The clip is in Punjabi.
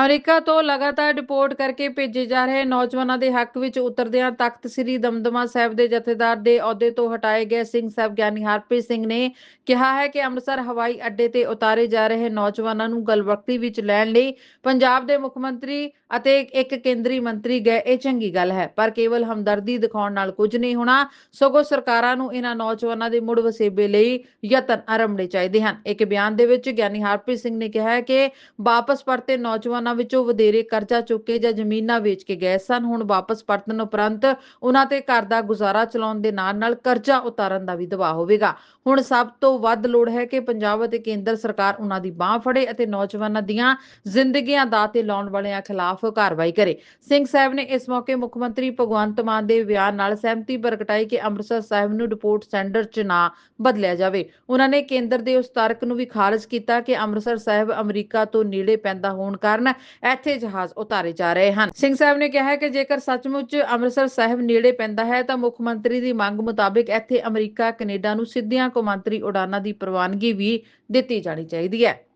ਅਮਰੀਕਾ ਤੋਂ ਲਗਾਤਾਰ ਰਿਪੋਰਟ ਕਰਕੇ ਭੇਜੇ ਜਾ ਰਹੇ ਨੌਜਵਾਨਾਂ ਦੇ ਹੱਕ ਵਿੱਚ ਉਤਰਦਿਆਂ ਤਖਤ ਸ੍ਰੀ ਦਮਦਮਾ ਸਾਹਿਬ ਦੇ ਜਥੇਦਾਰ ਦੇ ਅਹੁਦੇ ਤੋਂ ਹਟਾਏ ਗਏ ਸਿੰਘ ਸਾਹਿਬ ਗਿਆਨੀ ਹਰਪ੍ਰੀਤ ਸਿੰਘ ਨੇ ਕਿਹਾ ਹੈ ਕਿ ਅੰਮ੍ਰਿਤਸਰ ਹਵਾਈ ਅੱਡੇ ਤੇ ਉਤਾਰੇ ਜਾ ਰਹੇ ਨੌਜਵਾਨਾਂ ਨੂੰ ਗਲਵਕਤੀ ਵਿੱਚ ਲੈਣ ਲਈ ਪੰਜਾਬ ਦੇ ਮੁੱਖ ਮੰਤਰੀ ਅਤੇ ਇੱਕ ਕੇਂਦਰੀ ਮੰਤਰੀ ਗਏ। ਇਹ ਚੰਗੀ ਗੱਲ ਹੈ, ਪਰ ਕੇਵਲ ਹਮਦਰਦੀ ਦਿਖਾਉਣ ਨਾਲ ਕੁਝ ਨਹੀਂ ਹੋਣਾ, ਸਗੋਂ ਸਰਕਾਰਾਂ ਨੂੰ ਇਹਨਾਂ ਨੌਜਵਾਨਾਂ ਦੇ ਮੁੜ ਵਸੇਬੇ ਲਈ ਯਤਨ ਆਰੰਭਣੇ ਚਾਹੀਦੇ ਹਨ। ਇੱਕ ਬਿਆਨ ਦੇ ਵਿੱਚ ਗਿਆਨੀ ਹਰਪ੍ਰੀਤ ਸਿੰਘ ਨੇ ਕਿਹਾ ਹੈ ਕਿ ਵਾਪਸ ਪਰਤੇ ਨੌਜਵਾਨਾਂ ਵਿੱਚੋਂ ਵਧੇਰੇ ਕਰਜ਼ਾ ਚੁੱਕ ਕੇ ਜਾਂ ਜ਼ਮੀਨਾਂ ਵੇਚ ਕੇ ਗਏ ਸਨ, ਹੁਣ ਵਾਪਸ ਪਰਤਣ ਉਪਰੰਤ ਉਹਨਾਂ ਤੇ ਘਰ ਦਾ ਗੁਜ਼ਾਰਾ ਚਲਾਉਣ ਦੇ ਨਾਲ ਨਾਲ ਕਰਜ਼ਾ ਉਤਾਰਨ ਦਾ ਵੀ ਦਬਾਅ ਹੋਵੇਗਾ। ਹੁਣ ਸਭ ਤੋਂ ਵੱਧ ਲੋੜ ਹੈ ਕਿ ਪੰਜਾਬ ਅਤੇ ਕੇਂਦਰ ਸਰਕਾਰ ਉਹਨਾਂ ਦੀ ਬਾਹ ਫੜੇ ਅਤੇ ਨੌਜਵਾਨਾਂ ਦੀਆਂ ਜ਼ਿੰਦਗੀਆਂ ਦਾ ਤੇ ਲਾਉਣ ਵਾਲਿਆਂ ਖਿਲਾਫ ਕਾਰਵਾਈ ਕਰੇ। ਸਿੰਘ ਸਾਹਿਬ ਨੇ ਇਸ ਮੌਕੇ ਮੁੱਖ ਮੰਤਰੀ ਭਗਵੰਤ ਮਾਨ ਦੇ ਬਿਆਨ ਨਾਲ ਸਹਿਮਤੀ ਪ੍ਰਗਟਾਈ ਕਿ ਅੰਮ੍ਰਿਤਸਰ ਸਾਹਿਬ ਨੂੰ ਰਿਪੋਰਟ ਸੈਂਟਰ 'ਚ ਨਾ ਬਦਲਿਆ ਜਾਵੇ। ਉਹਨਾਂ ਨੇ ਕੇਂਦਰ ਦੇ ਉਸ ਤਰਕ ਨੂੰ ਵੀ ਖਾਰਜ ਕੀਤਾ ਕਿ ਅੰਮ੍ਰਿਤਸਰ ਸਾਹਿਬ ਅਮਰੀਕਾ ਤੋਂ ਨੇੜੇ ਪੈਂਦਾ ਹੋਣ ਕਾਰਨ ਕਾਰਨ ਇੱਥੇ ਜਹਾਜ਼ ਉਤਾਰੇ ਜਾ ਰਹੇ ਹਨ। ਸਿੰਘ ਸਾਹਿਬ ਨੇ ਕਿਹਾ ਕਿ ਜੇਕਰ ਸੱਚਮੁੱਚ ਅੰਮ੍ਰਿਤਸਰ ਸਾਹਿਬ ਨੇੜੇ ਪੈਂਦਾ ਹੈ, ਤਾਂ ਮੁੱਖ ਮੰਤਰੀ ਦੀ ਮੰਗ ਮੁਤਾਬਿਕ ਇੱਥੇ ਅਮਰੀਕਾ, ਕੈਨੇਡਾ ਨੂੰ ਸਿੱਧੀਆਂ ਕੌਮਾਂਤਰੀ ਉਡਾਨਾਂ ਦੀ ਪ੍ਰਵਾਨਗੀ ਵੀ ਦਿੱਤੀ ਜਾਣੀ ਚਾਹੀਦੀ ਹੈ।